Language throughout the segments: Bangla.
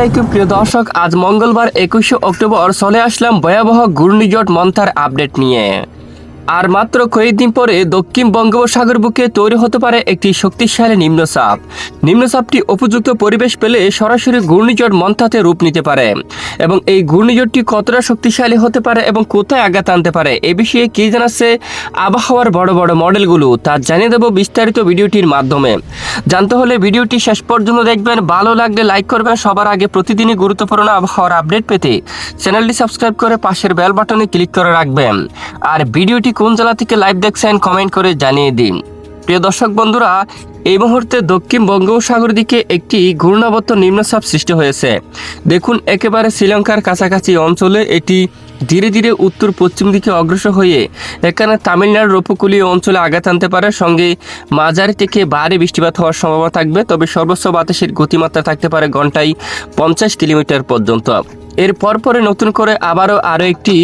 আলাইকুম প্রিয় দর্শক আজ মঙ্গলবার একুশে অক্টোবর চলে আসলাম ভয়াবহ ঘূর্ণিঝড় মন্থার আপডেট নিয়ে। আর মাত্র কয়েকদিন পরে দক্ষিণ বঙ্গোপসাগর বুকে তৈরি হতে পারে একটি শক্তিশালী নিম্নচাপ। নিম্নচাপটি উপযুক্ত পরিবেশ পেলে সরাসরি ঘূর্ণিঝড় মন্থাতে রূপ নিতে পারে। এবং এই ঘূর্ণিঝড়টি কতটা শক্তিশালী হতে পারে এবং কোথায় আঘাত আনতে পারে, এ বিষয়ে কি জানাচ্ছে আবহাওয়ার বড় বড় মডেলগুলো, তা জানিয়ে দেবো বিস্তারিত ভিডিওটির মাধ্যমে। জানতে হলে ভিডিওটি শেষ পর্যন্ত দেখবেন, ভালো লাগলে লাইক করবেন, সবার আগে প্রতিদিনই গুরুত্বপূর্ণ আবহাওয়ার আপডেট পেতে চ্যানেলটি সাবস্ক্রাইব করে পাশের বেল বাটনে ক্লিক করে রাখবেন। আর ভিডিওটি কোন জেলা থেকে লাইভ দেখছেন কমেন্ট করে জানিয়ে দিন। প্রিয় দর্শক বন্ধুরা, এই মুহূর্তে দক্ষিণ বঙ্গোপসাগর দিকে একটি ঘূর্ণাবর্ত নিম্নচাপ সৃষ্টি হয়েছে। দেখুন, একেবারে শ্রীলঙ্কার কাছাকাছি অঞ্চলে এটি ধীরে ধীরে উত্তর পশ্চিম দিকে অগ্রসর হয়ে এখানে তামিলনাড়ুর উপকূলীয় অঞ্চলে আঘাত আনতে পারে। সঙ্গে মাঝারি থেকে ভারী বৃষ্টিপাত হওয়ার সম্ভাবনা থাকবে, তবে সর্বোচ্চ বাতাসের গতিমাত্রা থাকতে পারে ঘন্টায় পঞ্চাশ কিলোমিটার পর্যন্ত। এর পরপরে নতুন করে আবারও আরও একটি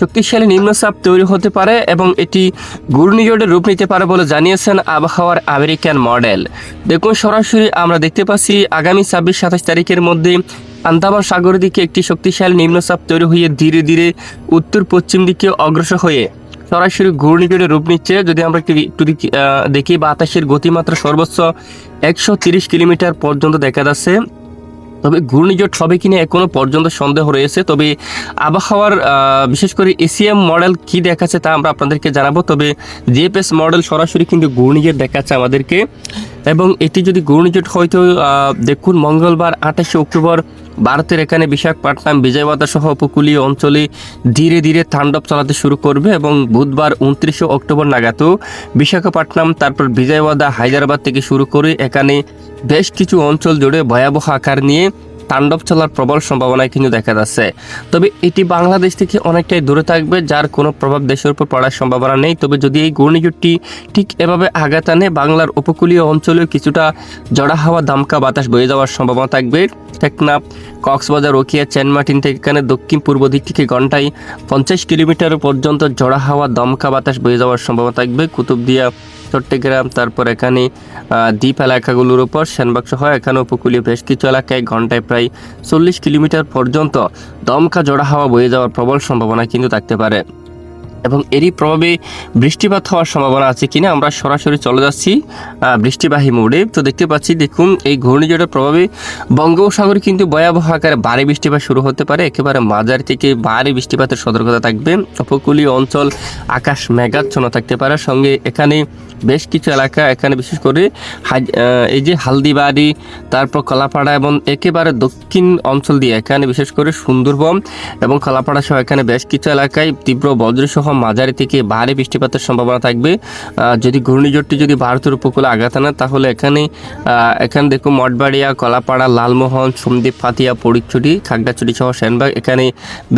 শক্তিশালী নিম্নচাপ তৈরি হতে পারে এবং এটি ঘূর্ণিঝড়ের রূপ নিতে পারে বলে জানিয়েছেন আবহাওয়ার আমেরিকান মডেল। দেখুন, সরাসরি আমরা দেখতে পাচ্ছি আগামী ছাব্বিশ, সাতাশ তারিখের মধ্যে আন্দামান সাগরের দিকে একটি শক্তিশালী নিম্নচাপ তৈরি হয়ে ধীরে ধীরে উত্তর পশ্চিম দিকে অগ্রসর হয়ে সরাসরি ঘূর্ণিঝড়ের রূপ নিচ্ছে। যদি আমরা একটু দেখি- বাতাসের গতিমাত্রা সর্বোচ্চ একশো কিলোমিটার পর্যন্ত দেখা যাচ্ছে। তবে ঘূর্ণিঝড় সবে কিনে এখনও পর্যন্ত সন্দেহ রয়েছে। তবে আবহাওয়ার বিশেষ করে এসিএম মডেল কি দেখাচ্ছে তা আমরা আপনাদেরকে জানাব। তবে জিএফএস মডেল সরাসরি কিন্তু ঘূর্ণিঝড় দেখাচ্ছে আমাদেরকে। এবং এটি যদি ঘূর্ণিঝড় হয়তো দেখুন মঙ্গলবার আঠাশে অক্টোবর ভারতের এখানে বিশাখাপট্টনম বিজয়বাদা সহ উপকূলীয় অঞ্চলে ধীরে ধীরে তাণ্ডব চালাতে শুরু করবে এবং বুধবার উনত্রিশে অক্টোবর নাগাদও বিশাখাপাটনাম তারপর বিজয়বাদা হায়দ্রাবাদ থেকে শুরু করে এখানে বেশ কিছু অঞ্চল জুড়ে ভয়াবহ আকার নিয়ে তাণ্ডব চলার প্রবল সম্ভাবনায় কিন্তু দেখা যাচ্ছে। তবে এটি বাংলাদেশ থেকে অনেকটাই দূরে থাকবে, যার কোনো প্রভাব দেশের উপর পড়ার সম্ভাবনা নেই। তবে যদি এই ঘূর্ণিঝড়টি ঠিক এভাবে আঘাত আনে, বাংলার উপকূলীয় অঞ্চলেও কিছুটা জড়া হাওয়া, দামকা বাতাস বয়ে যাওয়ার সম্ভাবনা থাকবে। টেকনাফ, কক্সবাজার, রোকিয়া চেনমার্টিন থেকে এখানে দক্ষিণ পূর্ব দিক থেকে ঘন্টায় পঞ্চাশ কিলোমিটার পর্যন্ত জড়া হাওয়া, দমকা বাতাস বয়ে যাওয়ার সম্ভাবনা থাকবে। কুতুবদিয়া চট্টগ্রাম তারপর এখানে দ্বীপ এলাকাগুলোর উপর সেনবাগ সহ এখানে উপকূলীয় বেশ কিছু এলাকায় ঘন্টায় প্রায় চল্লিশ কিলোমিটার পর্যন্ত দমকা জোড়া হাওয়া বয়ে যাওয়ার প্রবল সম্ভাবনা কিন্তু থাকতে পারে। এবং এরই প্রভাবে বৃষ্টিপাত হওয়ার সম্ভাবনা আছে কিনা আমরা সরাসরি চলে যাচ্ছি বৃষ্টিবাহী মোড়ে। তো দেখতে পাচ্ছি, দেখুন, এই ঘূর্ণিঝড়ের প্রভাবে বঙ্গোপসাগরে কিন্তু ভয়াবহ আকারে ভারী বৃষ্টিপাত শুরু হতে পারে। একেবারে মাঝারি থেকে ভারী বৃষ্টিপাতের সতর্কতা থাকবে। উপকূলীয় অঞ্চল আকাশ মেঘাচ্ছন্ন থাকতে পারে। সঙ্গে এখানে বেশ কিছু এলাকা, এখানে বিশেষ করে এই যে হালদিবাড়ি, তারপর কলাপাড়া এবং একেবারে দক্ষিণ অঞ্চল দিয়ে, এখানে বিশেষ করে সুন্দরবন এবং কলাপাড়া সহ এখানে বেশ কিছু এলাকায় তীব্র বজ্রসহ মাঝারি থেকে ভারী বৃষ্টিপাতের সম্ভাবনা থাকবে। যদি ঘূর্ণিঝড়টি যদি ভারতের উপকূলে আঘাত আনে তাহলে এখানে এখানে দেখুন মঠবাড়িয়া, কলাপাড়া, লালমোহন সন্দীপ ফাতিয়া পরিচুটি খাগড়াছড়ি সহ সেনবাগ, এখানে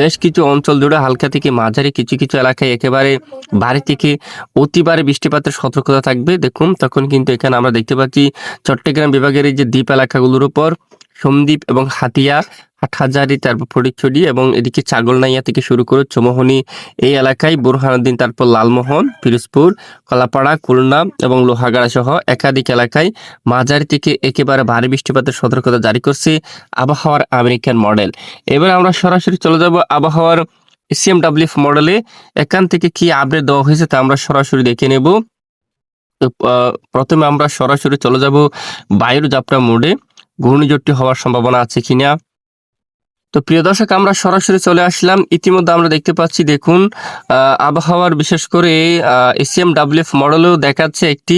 বেশ কিছু অঞ্চল জুড়ে হালকা থেকে মাঝারি কিছু কিছু এলাকায় একেবারে ভারী থেকে অতি ভারী বৃষ্টিপাতের সতর্কতা থাকবে। দেখুন, তখন কিন্তু এখানে আমরা দেখতে পাচ্ছি চট্টগ্রাম বিভাগের এই যে দ্বীপ এলাকাগুলোর উপর সন্দ্বীপ এবং হাতিয়া হাটহাজারি তারপর ফটিকছড়ি এবং এদিকে ছাগলনাইয়া থেকে শুরু করে চমোহনি এই এলাকায় বুরহানুদ্দিন, তারপর লালমোহন, পিরোজপুর, কলাপাড়া, খুলনা এবং লোহাগাড়া সহ একাধিক এলাকায় মাঝারি থেকে একেবারে ভারী বৃষ্টিপাতের সতর্কতা জারি করছে আবহাওয়ার আমেরিকান মডেল। এবার আমরা সরাসরি চলে যাব আবহাওয়ার সিএমডাব্লিউএফ মডেলে। এখান থেকে কি আপডেট দেওয়া হয়েছে তা আমরা সরাসরি দেখে নেব। প্রথমে আমরা সরাসরি চলে যাব বায়ুর যাত্রা মোডে। ঘূর্ণিঝড়টি হওয়ার সম্ভাবনা আছে কিনা? তো প্রিয় দর্শক, আমরা সরাসরি চলে আসলাম। ইতিমধ্যে আমরা দেখতে পাচ্ছি, দেখুন আবহাওয়ার বিশেষ করে এসিএম ডাব্লিউএফ মডেলেও দেখাচ্ছে একটি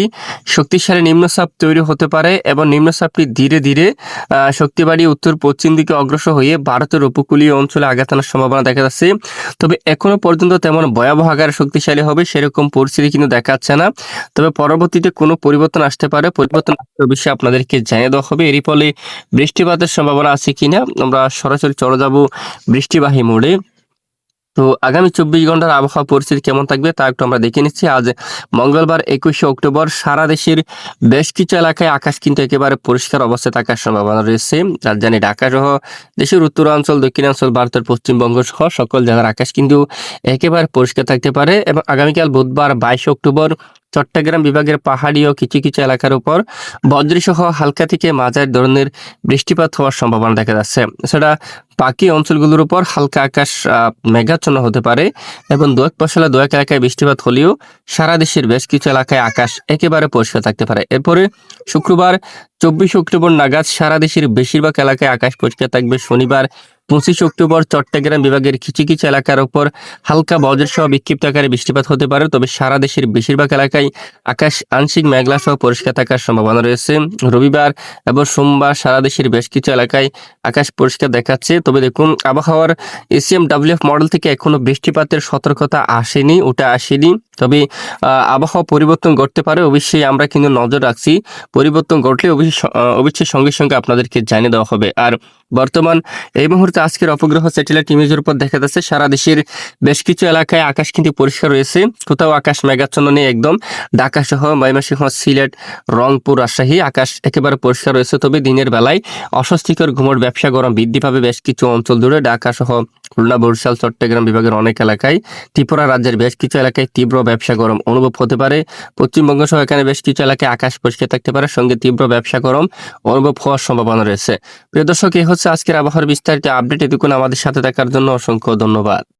শক্তিশালী নিম্নচাপ তৈরি হতে পারে এবং নিম্নচাপটি ধীরে ধীরে শক্তি বাড়িয়ে উত্তর পশ্চিম দিকে অগ্রসর হয়ে ভারতের উপকূলীয় অঞ্চলে আঘাত আনার সম্ভাবনা দেখা যাচ্ছে। তবে এখনও পর্যন্ত তেমন ভয়াবহ আকারে শক্তিশালী হবে সেরকম পরিস্থিতি কিন্তু দেখাচ্ছে না। তবে পরবর্তীতে কোনো পরিবর্তন আসতে পারে। পরিবর্তন বিষয়ে আপনাদেরকে জানিয়ে দেওয়া হবে। এরই ফলে বৃষ্টিপাতের সম্ভাবনা আছে কিনা, আমরা সরাসরি চলে যাব বৃষ্টিবাহী মোড়ে। তো আগামী চব্বিশ ঘণ্টার আবহাওয়া পরিস্থিতি কেমন থাকবে তা একটু আমরা দেখে নিচ্ছি। আজ মঙ্গলবার একুশে অক্টোবর, সারা দেশের বেশ কিছু এলাকায় আকাশ কিন্তু একেবারে পরিষ্কার অবস্থায় থাকার সম্ভাবনা রয়েছে। রাজধানী ঢাকা সহ দেশের উত্তরাঞ্চল, দক্ষিণাঞ্চল, ভারতের পশ্চিমবঙ্গ সহ সকল জেলার আকাশ কিন্তু একেবারে পরিষ্কার থাকতে পারে এবং আগামীকাল বুধবার বাইশে অক্টোবর চট্টগ্রাম বিভাগের পাহাড়ি ও কিছু কিছু এলাকার উপর বজ্রসহ হালকা থেকে মাঝারি ধরনের বৃষ্টিপাত হওয়ার সম্ভাবনা দেখা যাচ্ছে। সেটা বাকি অঞ্চলগুলোর উপর হালকা আকাশ মেঘাচ্ছন্ন হতে পারে এবং দোয়েক পশলা দোয়েক এলাকায় বৃষ্টিপাত হলেও সারা দেশের বেশ কিছু এলাকায় আকাশ একেবারে পরিষ্কার থাকতে পারে। এরপরে শুক্রবার, চব্বিশ অক্টোবর নাগাদ সারা দেশের বেশিরভাগ এলাকায় আকাশ পরিষ্কার থাকবে। শনিবার পঁচিশ অক্টোবর চট্টগ্রাম বিভাগের কিছু কিছু এলাকার ওপর হালকা বজ্রসহ বিক্ষিপ্ত আকারে বৃষ্টিপাত হতে পারে, তবে সারা দেশের বেশিরভাগ এলাকায় আকাশ আংশিক মেঘলা সহ পরিষ্কার থাকার সম্ভাবনা রয়েছে। রবিবার এবং সোমবার সারা দেশের বেশ কিছু এলাকায় আকাশ পরিষ্কার দেখাচ্ছে। তবে দেখুন, আবহাওয়ার এসিএম ডাব্লিউএফ মডেল থেকে এখনও বৃষ্টিপাতের সতর্কতা আসেনি, ওটা আসেনি। তবে আবহাওয়া পরিবর্তন ঘটতে পারে, অবশ্যই আমরা কিন্তু নজর রাখছি। পরিবর্তন ঘটলে অবশ্যই অবশ্যই সঙ্গে সঙ্গে আপনাদেরকে জানিয়ে দেওয়া হবে। আর বর্তমান এই মুহূর্তে আজকের অপগ্রহ স্যাটেলাইট ইমেজের উপর দেখা যাচ্ছে, সারা দেশের বেশ কিছু এলাকায় আকাশ কিন্তু পরিষ্কার রয়েছে। কোথাও আকাশ মেঘাচ্ছন্ন নেই একদম। ঢাকা সহ ময়মনসিংহ, সিলেট, রংপুর, রাজশাহী আকাশ একেবারে পরিষ্কার রয়েছে। তবে দিনের বেলায় অস্বস্তিকর ঘুমোর ব্যবসা গরম বৃদ্ধি পাবে বেশ কিছু অঞ্চল জুড়ে। ঢাকা সহ খুলনা, বরিশাল, চট্টগ্রাম বিভাগের অনেক এলাকায় ত্রিপুরা রাজ্যের বেশ কিছু এলাকায় তীব্র ব্যবসা গরম অনুভব হতে পারে। পশ্চিমবঙ্গ সহ এখানে বেশ কিছু এলাকায় আকাশ পরিষ্কার থাকতে পারে, সঙ্গে তীব্র ব্যবসা গরম অনুভব হওয়ার সম্ভাবনা রয়েছে। প্রিয় দর্শক এই হচ্ছে আজকের আবহাওয়ার বিস্তারিত আপডেট। এটুকুন আমাদের সাথে থাকার জন্য অসংখ্য ধন্যবাদ।